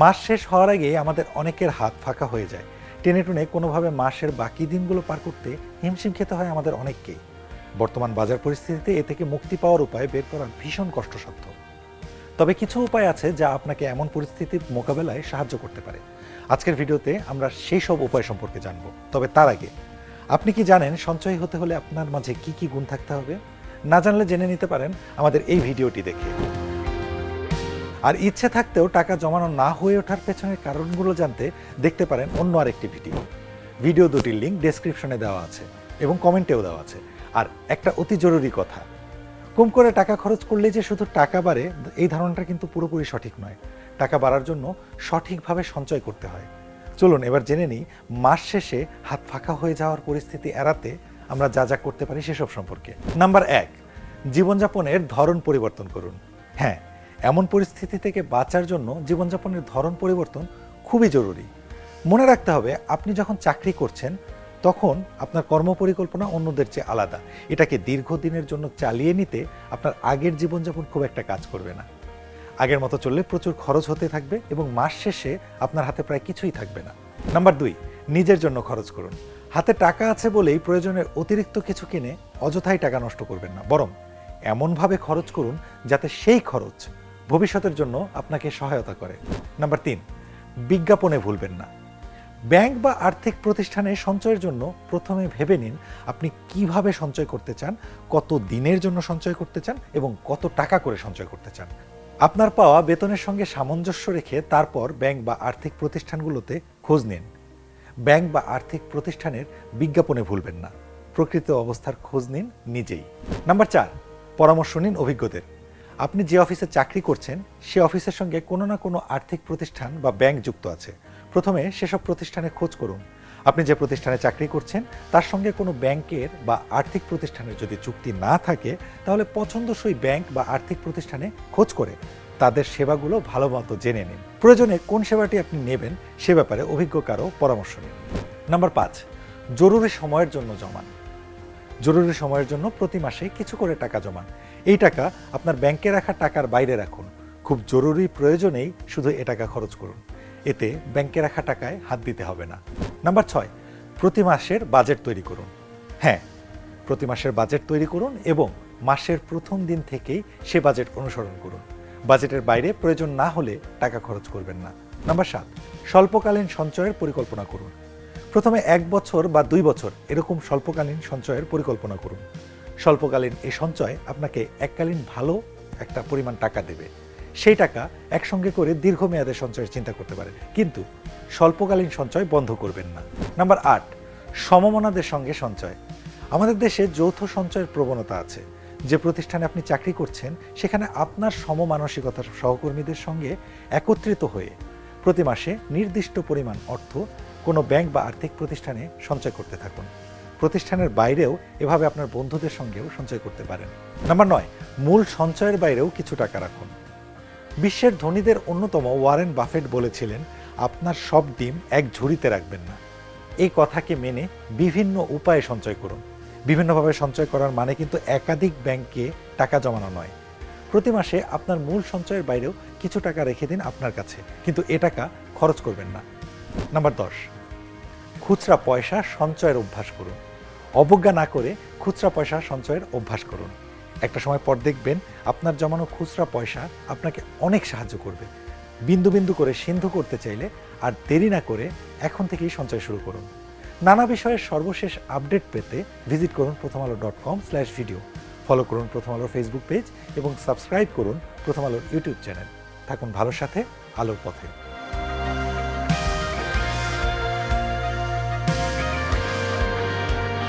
মাস শেষ হওয়ার আগে আমাদের অনেকের হাত ফাঁকা হয়ে যায়। টেনে টুনে কোনোভাবে মাসের বাকি দিনগুলো পার করতে হিমশিম খেতে হয় আমাদের অনেককেই। বর্তমান বাজার পরিস্থিতিতে এ থেকে মুক্তি পাওয়ার উপায় বের করা ভীষণ কষ্টসাধ্য। তবে কিছু উপায় আছে যা আপনাকে এমন পরিস্থিতির মোকাবেলায় সাহায্য করতে পারে। আজকের ভিডিওতে আমরা সেই সব উপায় সম্পর্কে জানব। তবে তার আগে, আপনি কি জানেন সঞ্চয়ী হতে হলে আপনার মাঝে কি কি গুণ থাকতে হবে? না জানলে জেনে নিতে পারেন আমাদের এই ভিডিওটি দেখে। আর ইচ্ছে থাকতেও টাকা জমানো না হয়ে ওঠার পেছনের কারণগুলো জানতে দেখতে পারেন অন্য আরেকটি ভিডিও। ভিডিও দুটির লিঙ্ক ডেসক্রিপশনে দেওয়া আছে এবং কমেন্টেও দেওয়া আছে। আর একটা অতি জরুরি কথা, কম করে টাকা খরচ করলে যে শুধু টাকা বাড়ে, এই ধারণাটা কিন্তু পুরোপুরি সঠিক নয়। টাকা বাড়ার জন্য সঠিকভাবে সঞ্চয় করতে হয়। চলুন এবার জেনে নিই, মাস শেষে হাত ফাঁকা হয়ে যাওয়ার পরিস্থিতি এড়াতে আমরা যা যা করতে পারি সেসব সম্পর্কে। নাম্বার এক, জীবনযাপনের ধরন পরিবর্তন করুন। হ্যাঁ এমন পরিস্থিতি থেকে বাঁচার জন্য জীবনযাপনের ধরন পরিবর্তন খুবই জরুরি। মনে রাখতে হবে, আপনি যখন চাকরি করছেন, তখন আপনার কর্মপরিকল্পনা অন্যদের চেয়ে আলাদা। এটাকে দীর্ঘদিনের জন্য চালিয়ে নিতে আপনার আগের জীবনযাপন খুব একটা কাজ করবে না। আগের মতো চললে প্রচুর খরচ হতে থাকবে এবং মাস শেষে আপনার হাতে প্রায় কিছুই থাকবে না। নাম্বার দুই, নিজের জন্য খরচ করুন। হাতে টাকা আছে বলেই প্রয়োজনের অতিরিক্ত কিছু কিনে অযথাই টাকা নষ্ট করবেন না। বরং এমনভাবে খরচ করুন যাতে সেই খরচ ভবিষ্যতের জন্য আপনাকে সহায়তা করে। নাম্বার তিন, বিজ্ঞাপনে ভুলবেন না। ব্যাংক বা আর্থিক প্রতিষ্ঠানে সঞ্চয়ের জন্য প্রথমে ভেবে নিন আপনি কীভাবে সঞ্চয় করতে চান, কত দিনের জন্য সঞ্চয় করতে চান এবং কত টাকা করে সঞ্চয় করতে চান। আপনার পাওয়া বেতনের সঙ্গে সামঞ্জস্য রেখে তারপর ব্যাংক বা আর্থিক প্রতিষ্ঠানগুলোতে খোঁজ নিন। ব্যাংক বা আর্থিক প্রতিষ্ঠানের বিজ্ঞাপনে ভুলবেন না। প্রকৃত অবস্থার খোঁজ নিন নিজেই। নাম্বার চার, পরামর্শ নিন অভিজ্ঞদের। আপনি যে অফিসে চাকরি করছেন, সে অফিসের সঙ্গে কোনো না কোনো আর্থিক প্রতিষ্ঠান বা ব্যাংক যুক্ত আছে। প্রথমে সেসব প্রতিষ্ঠানে খোঁজ করুন। আপনি যে প্রতিষ্ঠানে চাকরি করছেন, তার সঙ্গে কোনো ব্যাংকের বা আর্থিক প্রতিষ্ঠানের যদি চুক্তি না থাকে, তাহলে পছন্দসই ব্যাংক বা আর্থিক প্রতিষ্ঠানে খোঁজ করে। তাদের সেবাগুলো ভালো মতো জেনে নিন। প্রয়োজনে কোন সেবাটি আপনি নেবেন, সে ব্যাপারে অভিজ্ঞ কারও পরামর্শ নিন। নাম্বার পাঁচ, জরুরি সময়ের জন্য জমান। জরুরি সময়ের জন্য প্রতি মাসে কিছু করে টাকা জমান। এই টাকা আপনার ব্যাংকে রাখা টাকার বাইরে রাখুন। খুব জরুরি প্রয়োজনেই শুধু এ টাকা খরচ করুন। এতে ব্যাংকে রাখা টাকায় হাত দিতে হবে না। নাম্বার ছয়, প্রতি মাসের বাজেট তৈরি করুন। হ্যাঁ প্রতি মাসের বাজেট তৈরি করুন এবং মাসের প্রথম দিন থেকেই সে বাজেট অনুসরণ করুন। বাজেটের বাইরে প্রয়োজন না হলে টাকা খরচ করবেন না। নাম্বার সাত, স্বল্পকালীন সঞ্চয়ের পরিকল্পনা করুন। প্রথমে এক বছর বা দুই বছর এরকম স্বল্পকালীন সঞ্চয়ের পরিকল্পনা করুন। স্বল্পকালীন এই সঞ্চয় আপনাকে এককালীন ভালো একটা পরিমাণ টাকা দেবে। সেই টাকা একসঙ্গে করে দীর্ঘমেয়াদে সঞ্চয়ের চিন্তা করতে পারেন। কিন্তু স্বল্পকালীন সঞ্চয় বন্ধ করবেন না। নাম্বার আট, সমমনাদের সঙ্গে সঞ্চয়। আমাদের দেশে যৌথ সঞ্চয়ের প্রবণতা আছে। যে প্রতিষ্ঠানে আপনি চাকরি করছেন, সেখানে আপনার সমমানসিকতার সহকর্মীদের সঙ্গে একত্রিত হয়ে প্রতি মাসে নির্দিষ্ট পরিমাণ অর্থ কোনো ব্যাংক বা আর্থিক প্রতিষ্ঠানে সঞ্চয় করতে থাকুন। প্রতিষ্ঠানের বাইরেও এভাবে আপনার বন্ধুদের সঙ্গেও সঞ্চয় করতে পারেন। নাম্বার নয়, মূল সঞ্চয়ের বাইরেও কিছু টাকা রাখুন। বিশ্বের ধনীদের অন্যতম ওয়ারেন বাফেট বলেছিলেন, আপনার সব ডিম এক ঝুড়িতে রাখবেন না। এই কথাকে মেনে বিভিন্ন উপায়ে সঞ্চয় করুন। বিভিন্নভাবে সঞ্চয় করার মানে কিন্তু একাধিক ব্যাংকে টাকা জমানো নয়। প্রতি মাসে আপনার মূল সঞ্চয়ের বাইরেও কিছু টাকা রেখে দিন আপনার কাছে, কিন্তু এ টাকা খরচ করবেন না। নাম্বার দশ, খুচরা পয়সা সঞ্চয়ের অভ্যাস করুন। অবজ্ঞা না করে খুচরা পয়সা সঞ্চয়ের অভ্যাস করুন। একটা সময় পর দেখবেন আপনার জমানো খুচরা পয়সা আপনাকে অনেক সাহায্য করবে। বিন্দু বিন্দু করে সিন্ধু করতে চাইলে আর দেরি না করে এখন থেকেই সঞ্চয় শুরু করুন। নানা বিষয়ের সর্বশেষ আপডেট পেতে ভিজিট করুন Prothom Alo dot com slash video. Follow করুন প্রথম আলোর ফেসবুক পেজ এবং সাবস্ক্রাইব করুন প্রথম আলোর ইউটিউব চ্যানেল। থাকুন ভালোর সাথে, আলোর পথে।